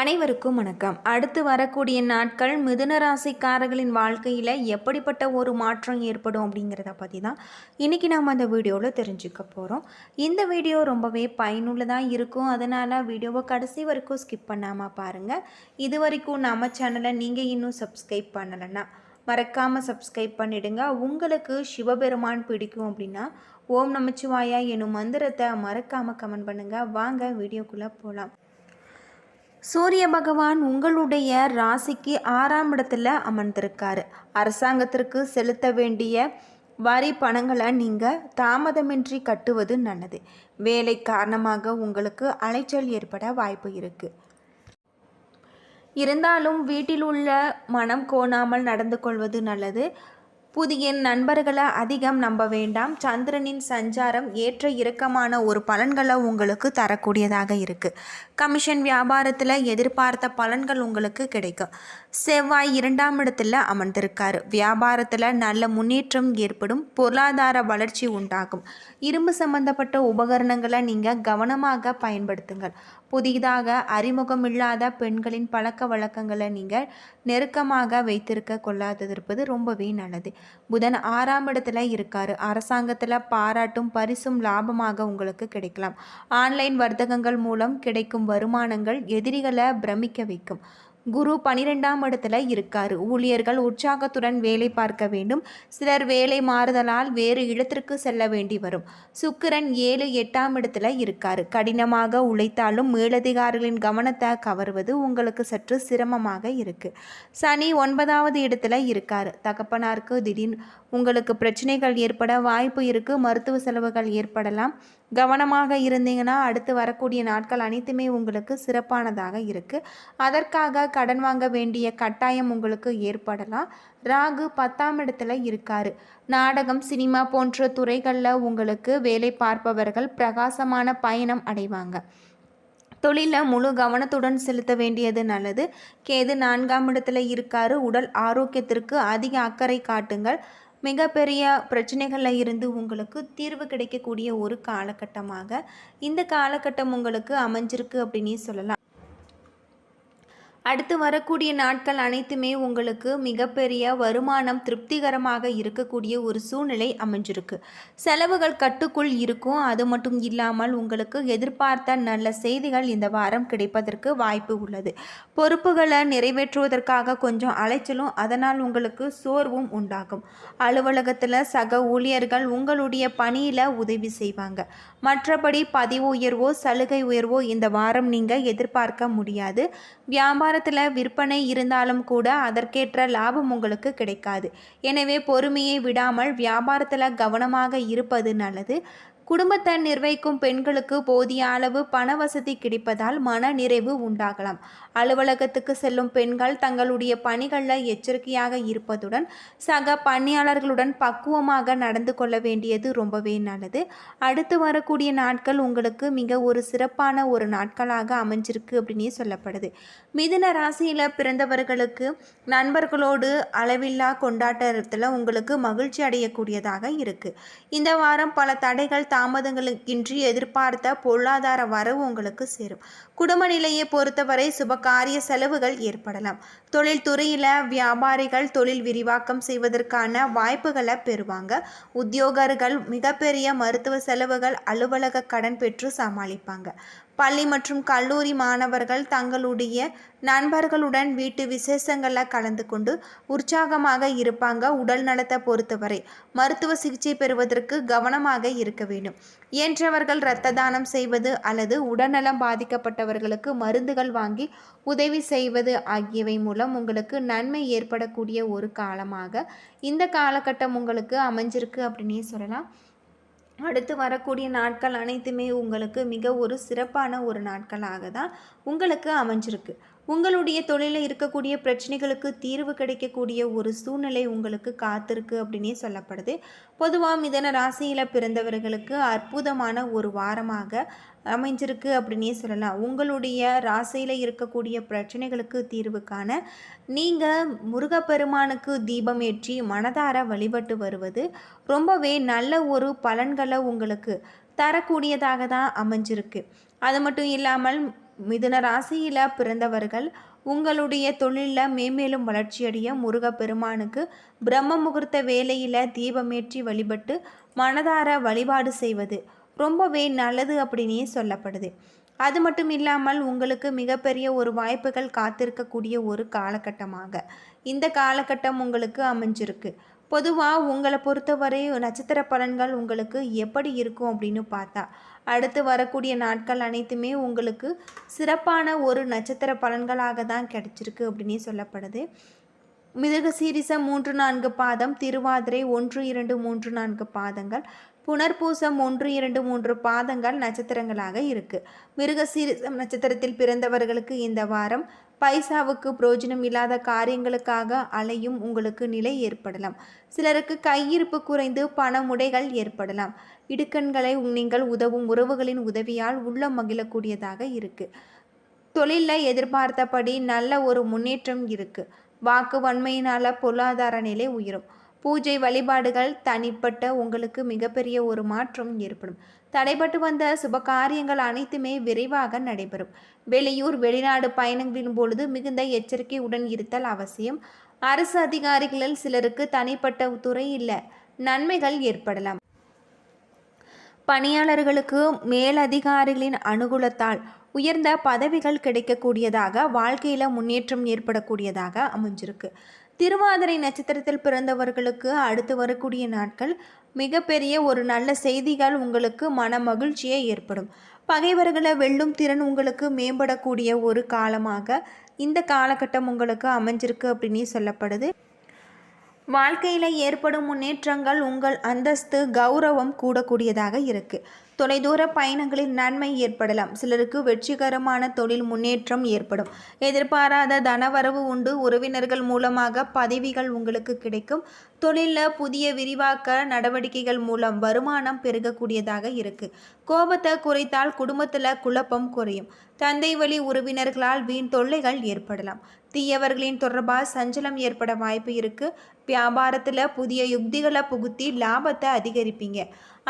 அனைவருக்கும் வணக்கம். அடுத்து வரக்கூடிய நாட்கள் மிதுன ராசிக்காரர்களின் வாழ்க்கையில் எப்படிப்பட்ட ஒரு மாற்றம் ஏற்படும் அப்படிங்கிறத பற்றி தான் இன்றைக்கி நம்ம அந்த வீடியோவில் தெரிஞ்சுக்க போகிறோம் இந்த வீடியோ ரொம்பவே பயனுள்ளதாக இருக்கும். அதனால் வீடியோவை கடைசி வரைக்கும் ஸ்கிப் பண்ணாமல் பாருங்கள் இது வரைக்கும் நம்ம சேனலை நீங்கள் இன்னும் சப்ஸ்கிரைப் பண்ணலைன்னா மறக்காமல் சப்ஸ்கிரைப் பண்ணிடுங்க. உங்களுக்கு சிவபெருமான் பிடிக்கும் அப்படின்னா ஓம் நமச்சிவாயா எனும் மந்திரத்தை மறக்காமல் கமெண்ட் பண்ணுங்கள் வாங்க வீடியோக்குள்ளே போகலாம் சூரிய பகவான் உங்களுடைய ராசிக்கு ஆறாம் இடத்துல அமர்ந்திருக்காரு. அரசாங்கத்திற்கு செலுத்த வேண்டிய வரி பணங்களை நீங்கள் தாமதமின்றி கட்டுவது நல்லது. வேலை காரணமாக உங்களுக்கு அலைச்சல் ஏற்பட வாய்ப்பு இருக்குது இருந்தாலும் வீட்டில் உள்ள மனம் கோணாமல் நடந்து கொள்வது நல்லது. புதிய நண்பர்களை அதிகம் நம்ப வேண்டாம். சந்திரனின் சஞ்சாரம் ஏற்ற இறக்கமான ஒரு பலன்களை உங்களுக்கு தரக்கூடியதாக இருக்குது கமிஷன் வியாபாரத்தில் எதிர்பார்த்த பலன்கள் உங்களுக்கு கிடைக்கும். செவ்வாய் இரண்டாம் இடத்துல அமர்ந்திருக்காரு. வியாபாரத்தில் நல்ல முன்னேற்றம் ஏற்படும். பொருளாதார வளர்ச்சி உண்டாகும். இரும்பு சம்பந்தப்பட்ட உபகரணங்களை நீங்கள் கவனமாக பயன்படுத்துங்கள். புதிதாக அறிமுகமில்லாத பெண்களின் பழக்க வழக்கங்களை நீங்கள் நெருக்கமாக வைத்திருக்க கொள்ளாதிருப்பது ரொம்பவே நல்லது. புதன் ஆறாம் இடத்துல இருக்காரு. அரசாங்கத்தில் பாராட்டும் பரிசும் லாபமாக உங்களுக்கு கிடைக்கலாம். ஆன்லைன் வர்த்தகங்கள் மூலம் கிடைக்கும் வருமானங்கள் எதிரிகளை பிரமிக்க வைக்கும். குரு பனிரெண்டாம் இடத்துல இருக்காரு. ஊழியர்கள் உற்சாகத்துடன் வேலை பார்க்க வேண்டும். சிலர் வேலை மாறுதலால் வேறு இடத்திற்கு செல்ல வேண்டி வரும். சுக்கிரன் ஏழு எட்டாம் இடத்துல இருக்காரு. கடினமாக உழைத்தாலும் மேலதிகாரிகளின் கவனத்தை கவர்வது உங்களுக்கு சற்று சிரமமாக இருக்கு. சனி ஒன்பதாவது இடத்துல இருக்காரு. தகப்பனாருக்கு திடீர் உங்களுக்கு பிரச்சனைகள் ஏற்பட வாய்ப்பு இருக்குது மருத்துவ செலவுகள் ஏற்படலாம். கவனமாக இருந்தீங்கன்னா அடுத்து வரக்கூடிய நாட்கள் அனைத்துமே உங்களுக்கு சிறப்பானதாக இருக்குது அதற்காக கடன் வாங்க வேண்டிய கட்டாயம் உங்களுக்கு ஏற்படலாம். ராகு பத்தாம் இடத்துல இருக்காரு. நாடகம் சினிமா போன்ற துறைகளில் உங்களுக்கு வேலை பார்ப்பவர்கள் பிரகாசமான பயணம் அடைவாங்க. தொழிலில் முழு கவனத்துடன் செலுத்த வேண்டியது நல்லது. கேது நான்காம் இடத்துல இருக்காரு. உடல் ஆரோக்கியத்திற்கு அதிக அக்கறை காட்டுங்கள். மிகப்பெரிய பிரச்சனைகளில் இருந்து உங்களுக்கு தீர்வு கிடைக்கக்கூடிய ஒரு காலகட்டமாக இந்த காலகட்டம் உங்களுக்கு அமைஞ்சிருக்கு அப்படின்னு சொல்லலாம். அடுத்து வரக்கூடிய நாட்கள் அனைத்துமே உங்களுக்கு மிகப்பெரிய வருமானம் திருப்திகரமாக இருக்கக்கூடிய ஒரு சூழ்நிலை அமைஞ்சிருக்கு. செலவுகள் கட்டுக்குள் இருக்கும். அது மட்டும் இல்லாமல் உங்களுக்கு எதிர்பார்த்த நல்ல செய்திகள் இந்த வாரம் கிடைப்பதற்கு வாய்ப்பு உள்ளது. பொறுப்புகளை நிறைவேற்றுவதற்காக கொஞ்சம் அலைச்சலும் அதனால் உங்களுக்கு சோர்வும் உண்டாகும். அலுவலகத்தில் சக ஊழியர்கள் உங்களுடைய பணியில் உதவி செய்வாங்க. மற்றபடி பதிவு உயர்வோ சலுகை உயர்வோ இந்த வாரம் நீங்கள் எதிர்பார்க்க முடியாது. வியாபாரத்தில் விற்பனை இருந்தாலும் கூட அதற்கேற்ற லாபம் உங்களுக்கு கிடைக்காது. எனவே பொறுமையை விடாமல் வியாபாரத்தில் கவனமாக இருப்பது நல்லது. குடும்பத்தை நிர்வகிக்கும் பெண்களுக்கு போதிய அளவு பண வசதி கிடைப்பதால் மன நிறைவு உண்டாகலாம். அலுவலகத்துக்கு செல்லும் பெண்கள் தங்களுடைய பணிகளில் எச்சரிக்கையாக இருப்பதுடன் சக பணியாளர்களுடன் பக்குவமாக நடந்து கொள்ள வேண்டியது ரொம்பவே நல்லது. அடுத்து வரக்கூடிய நாட்கள் உங்களுக்கு மிக ஒரு சிறப்பான ஒரு நாட்களாக அமைஞ்சிருக்கு அப்படின்னே சொல்லப்படுது. மிதுன ராசியில் பிறந்தவர்களுக்கு நண்பர்களோடு அளவில்லா கொண்டாட்டத்தில் உங்களுக்கு மகிழ்ச்சி அடையக்கூடியதாக இருக்குது இந்த வாரம் பல தடைகள் தாமதங்களுக்கின்றி எதிர்பார்த்த பொருளாதார வரவு உங்களுக்கு சேரும். குடும்ப நிலையை பொறுத்தவரை சுபகாரிய செலவுகள் ஏற்படலாம். தொழில்துறையில் வியாபாரிகள் தொழில் விரிவாக்கம் செய்வதற்கான வாய்ப்புகளை பெறுவாங்க. உத்தியோகர்கள் மிகப்பெரிய மருத்துவ செலவுகள் அலுவலக கடன் பெற்று சமாளிப்பாங்க. பள்ளி மற்றும் கல்லூரி மாணவர்கள் தங்களுடைய நண்பர்களுடன் வீட்டு விசேஷங்களில் கலந்து கொண்டு உற்சாகமாக இருப்பாங்க உடல் நலத்தை பொறுத்தவரை. மருத்துவ சிகிச்சை பெறுவதற்கு கவனமாக இருக்க வேண்டும். இயன்றவர்கள் இரத்த தானம் செய்வது அல்லது உடல்நலம் பாதிக்கப்பட்டவர்களுக்கு மருந்துகள் வாங்கி உதவி செய்வது ஆகியவை மூலம் உங்களுக்கு நன்மை ஏற்படக்கூடிய ஒரு காலமாக இந்த காலகட்டம் உங்களுக்கு அமைஞ்சிருக்கு அப்படின்னே சொல்லலாம். அடுத்து வரக்கூடிய நாட்கள் அனைத்துமே உங்களுக்கு மிக ஒரு சிறப்பான ஒரு நாட்களாக தான் உங்களுக்கு அமைஞ்சிருக்கு. உங்களுடைய தொழிலில் இருக்கக்கூடிய பிரச்சனைகளுக்கு தீர்வு கிடைக்கக்கூடிய ஒரு சூழ்நிலை உங்களுக்கு காத்திருக்கு அப்படின்னே சொல்லப்படுது. பொதுவாக மிதன ராசியில் பிறந்தவர்களுக்கு அற்புதமான ஒரு வாரமாக அமைஞ்சிருக்கு அப்படின்னே சொல்லலாம். உங்களுடைய ராசியில் இருக்கக்கூடிய பிரச்சனைகளுக்கு தீர்வு காண நீங்கள் முருகப்பெருமானுக்கு தீபம் ஏற்றி மனதார வழிபட்டு வருவது ரொம்பவே நல்ல ஒரு பலன்களை உங்களுக்கு தரக்கூடியதாக தான் அமைஞ்சிருக்கு. அது மட்டும் இல்லாமல் மிதுன ராசியில் பிறந்தவர்கள் உங்களுடைய தொழிலில் மேம்மேலும் வளர்ச்சியடைய முருகப்பெருமானுக்கு பிரம்ம முகூர்த்த வேலையில் தீபமேற்றி வழிபட்டு மனதார வழிபாடு செய்வது ரொம்பவே நல்லது அப்படின்னே சொல்லப்படுது. அது மட்டும் இல்லாமல் உங்களுக்கு மிகப்பெரிய ஒரு வாய்ப்புகள் காத்திருக்கக்கூடிய ஒரு காலகட்டமாக. இந்த காலகட்டம் உங்களுக்கு அமைஞ்சிருக்கு. பொதுவாக உங்களை பொறுத்தவரை நட்சத்திர பலன்கள் உங்களுக்கு எப்படி இருக்கும் அப்படின்னு பார்த்தா அடுத்து வரக்கூடிய நாட்கள் அனைத்துமே உங்களுக்கு சிறப்பான ஒரு நட்சத்திர பலன்களாக தான் கிடைச்சிருக்கு அப்படின்னே சொல்லப்படுது. மிதக சீரிச மூன்று நான்கு பாதம் திருவாதிரை ஒன்று இரண்டு மூன்று நான்கு பாதங்கள் புனர்பூசம் ஒன்று இரண்டு மூன்று பாதங்கள் நட்சத்திரங்களாக இருக்கு. மிருகசீரிசம் நட்சத்திரத்தில் பிறந்தவர்களுக்கு இந்த வாரம் பைசாவுக்கு புரோஜனம் இல்லாத காரியங்களுக்காக அலையும் உங்களுக்கு நிலை ஏற்படலாம். சிலருக்கு கையிருப்பு குறைந்து பணமுடைகள் ஏற்படலாம். இடுக்கண்களை நீங்கள் உதவும் உறவுகளின் உதவியால் உள்ளம் மகிழக்கூடியதாக இருக்கு. தொழிலில் எதிர்பார்த்தபடி நல்ல ஒரு முன்னேற்றம் இருக்கு. வாக்கு வன்மையினால பொருளாதார நிலை உயரும். பூஜை வழிபாடுகள் தனிப்பட்ட உங்களுக்கு மிகப்பெரிய ஒரு மாற்றம் ஏற்படும். தடைபட்டு வந்த சுப காரியங்கள் அனைத்துமே விரைவாக நடைபெறும். வெளியூர் வெளிநாடு பயணங்களின் பொழுது மிகுந்த எச்சரிக்கையுடன் இருத்தல் அவசியம். அரசு அதிகாரிகளில் சிலருக்கு தனிப்பட்ட துறை இல்லை நன்மைகள் ஏற்படலாம். பணியாளர்களுக்கு மேலதிகாரிகளின் அனுகூலத்தால் உயர்ந்த பதவிகள் கிடைக்கக்கூடியதாக வாழ்க்கையில் முன்னேற்றம் ஏற்படக்கூடியதாக அமைஞ்சிருக்கு. திருவாதிரை நட்சத்திரத்தில் பிறந்தவர்களுக்கு அடுத்து வரக்கூடிய நாட்கள் மிகப்பெரிய ஒரு நல்ல செய்திகள் உங்களுக்கு மன மகிழ்ச்சியை ஏற்படும். பகைவர்களை வெல்லும் திறன் உங்களுக்கு மேம்படக்கூடிய ஒரு காலமாக இந்த காலகட்டம் உங்களுக்கு அமைஞ்சிருக்கு அப்படின்னு சொல்லப்படுது. வாழ்க்கையில் ஏற்படும் முன்னேற்றங்கள் உங்கள் அந்தஸ்து கௌரவம் கூடக்கூடியதாக இருக்குது தொலைதூர பயணங்களில் நன்மை ஏற்படலாம். சிலருக்கு வெற்றிகரமான தொழில் முன்னேற்றம் ஏற்படும். எதிர்பாராத தனவரவு உண்டு. உறவினர்கள் மூலமாக பதவிகள் உங்களுக்கு கிடைக்கும். தொழிலில் புதிய விரிவாக்க நடவடிக்கைகள் மூலம் வருமானம் பெருகக்கூடியதாக இருக்குது கோபத்தை குறைத்தால் குடும்பத்தில் குழப்பம் குறையும். தந்தை வழி உறவினர்களால் வீண் தொல்லைகள் ஏற்படலாம். தீயவர்களின் தொடர்பாக சஞ்சலம் ஏற்பட வாய்ப்பு இருக்குது வியாபாரத்தில் புதிய யுக்திகளை புகுத்தி லாபத்தை அதிகரிப்பீங்க.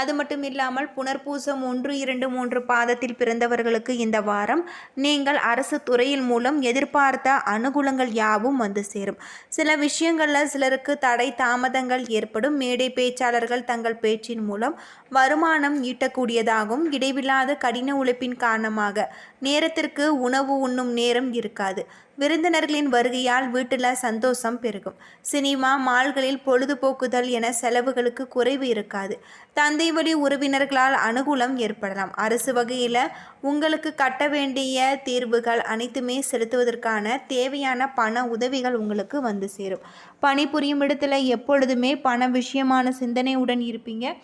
அது மட்டும் இல்லாமல் புனர்பூசம் ஒன்று இரண்டு மூன்று பாதத்தில் பிறந்தவர்களுக்கு இந்த வாரம் நீங்கள் அரசு துறையின் மூலம் எதிர்பார்த்த அனுகூலங்கள் யாவும் வந்து சேரும். சில விஷயங்களில் சிலருக்கு தடை தாமதங்கள் ஏற்படும். மேடை பேச்சாளர்கள் தங்கள் பேச்சின் மூலம் வருமானம் ஈட்டக்கூடியதாகவும் இடைவில்லாத கடின உழைப்பின் காரணமாக நேரத்திற்கு உணவு உண்ணும் நேரம் இருக்காது. விருந்தினர்களின் வருகையால் வீட்டில் சந்தோஷம் பெருகும். சினிமா மால்களில் பொழுதுபோக்குதல் என செலவுகளுக்கு குறைவு இருக்காது. தந்தை வழி உறவினர்களால் அனுகூலம் ஏற்படலாம். அரசு வகையில் உங்களுக்கு கட்ட வேண்டிய தீர்வுகள் அனைத்துமே செலுத்துவதற்கான தேவையான பண உதவிகள் உங்களுக்கு வந்து சேரும். பணிபுரியும் இடத்துல எப்பொழுதுமே பண விஷயமான சிந்தனையுடன் இருப்பீங்க.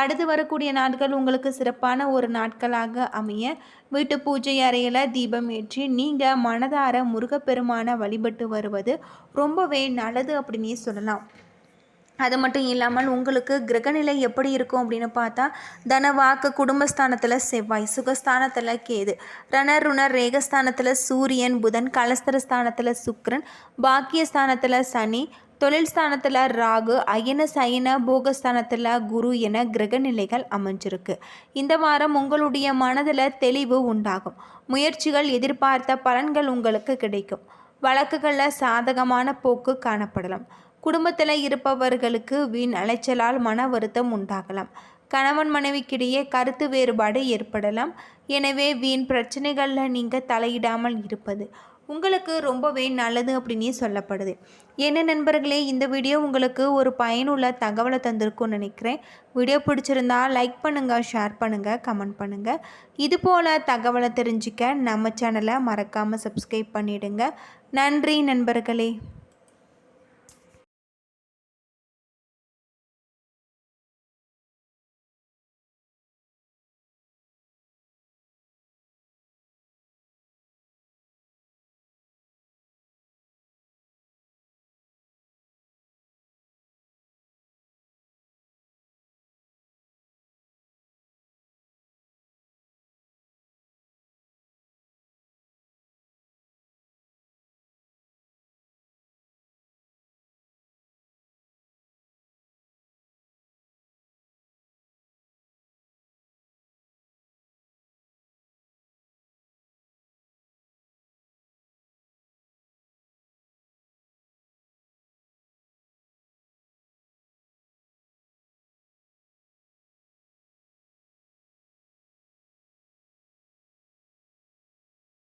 அடுத்து வரக்கூடிய நாட்கள் உங்களுக்கு சிறப்பான ஒரு நாட்களாக அமைய வீட்டு பூஜை அறையில் தீபம் ஏற்றி நீங்கள் மனதார முருகப்பெருமான வழிபட்டு வருவது ரொம்பவே நல்லது அப்படின்னே சொல்லலாம். அது மட்டும் இல்லாமல் உங்களுக்கு கிரகநிலை எப்படி இருக்கும் அப்படின்னு பார்த்தா தனவாக்கு குடும்பஸ்தானத்தில் செவ்வாய் சுகஸ்தானத்தில் கேது ரணருணர் ரேகஸ்தானத்தில் சூரியன் புதன் கலஸ்தரஸ்தானத்தில் சுக்ரன் பாக்கியஸ்தானத்தில் சனி தொழில் ஸ்தானத்தில் ராகு அயன சயன போகஸ்தானத்தில் குரு என கிரக நிலைகள் அமைஞ்சிருக்கு. இந்த வாரம் உங்களுடைய மனதில் தெளிவு உண்டாகும். முயற்சிகள் எதிர்பார்த்த பலன்கள் உங்களுக்கு கிடைக்கும். வழக்குகளில் சாதகமான போக்கு காணப்படலாம். குடும்பத்தில் இருப்பவர்களுக்கு வீண் அலைச்சலால் மன வருத்தம் உண்டாகலாம். கணவன் மனைவிக்கிடையே கருத்து வேறுபாடு ஏற்படலாம். எனவே வீண் பிரச்சனைகளில் நீங்கள் தலையிடாமல் இருப்பது உங்களுக்கு ரொம்பவே நல்லது அப்படின்னே சொல்லப்படுது. என்ன நண்பர்களே இந்த வீடியோ உங்களுக்கு ஒரு பயனுள்ள தகவலை தந்திருக்கும்னு நினைக்கிறேன். வீடியோ பிடிச்சிருந்தா லைக் பண்ணுங்கள் ஷேர் பண்ணுங்கள் கமெண்ட் பண்ணுங்கள் இது போல் தகவலை தெரிஞ்சுக்க நம்ம சேனலை மறக்காமல் சப்ஸ்கிரைப் பண்ணிவிடுங்க நன்றி நண்பர்களே.